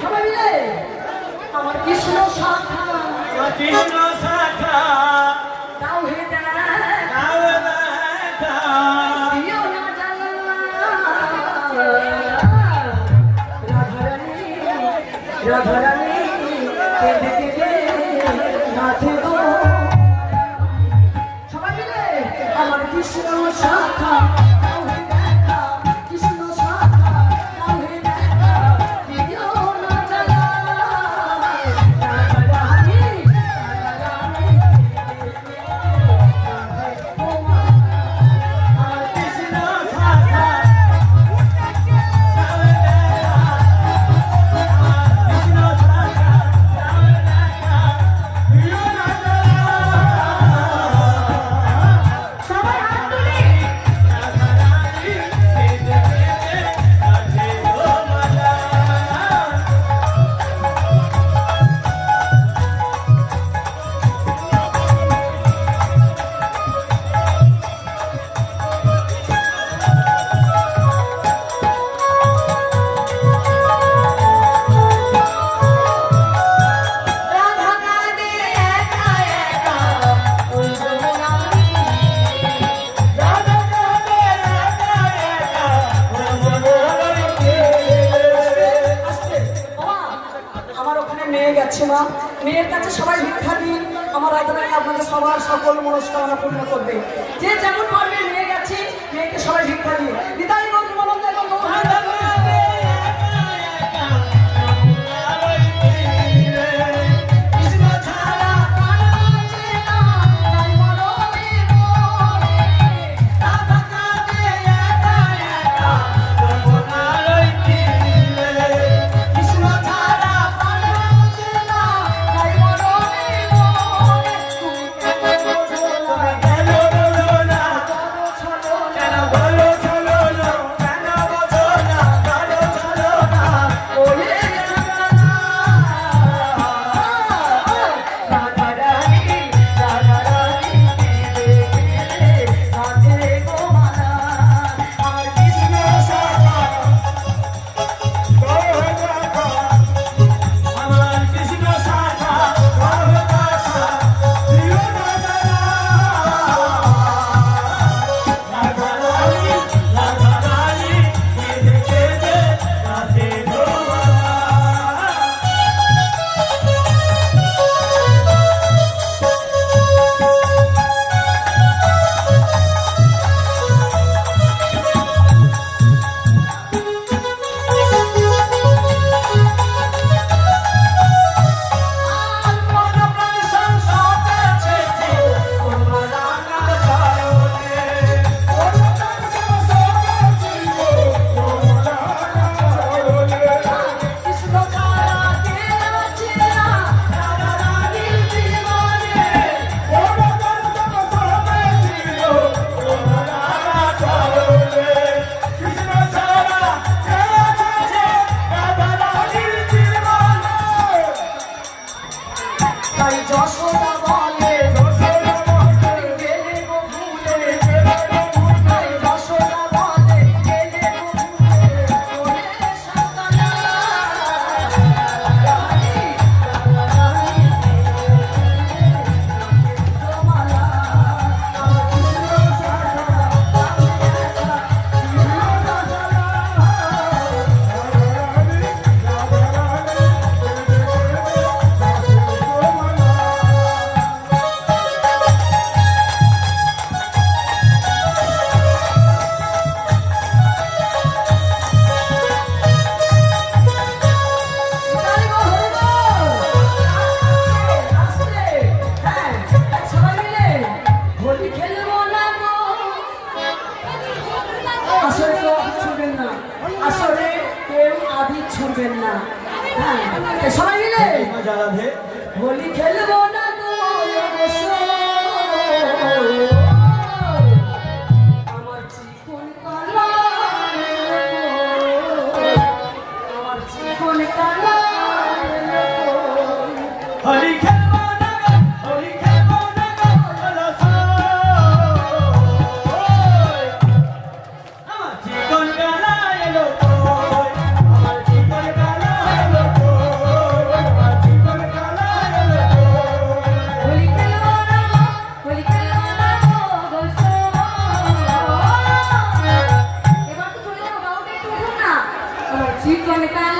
সবাই মিলে আমার কৃষ্ণ শাখা আমার কৃষ্ণ শাখা দাও হে দাও দিও না রাধারানী রাধারানী কেঁদে কেঁদে নাচে গো সবাই মিলে আমার কৃষ্ণ শাখা কাছে সবাই ভিক্ষা দিন আমার আয়তনাকে আপনাদের সবার সকল মনস্কামনা পূর্ণ করবে। যে যেমন পারবে নিয়ে গেছি, মেয়েকে সবাই ভিক্ষা দিন নিতাই আসলে কেউ আদি ছুড়বেন না। আসলে কেউ আদি ছুড়বেন না। হ্যাঁ সবাই মিলে হ্যাঁ, হোলি খেলব না। আমার চিকন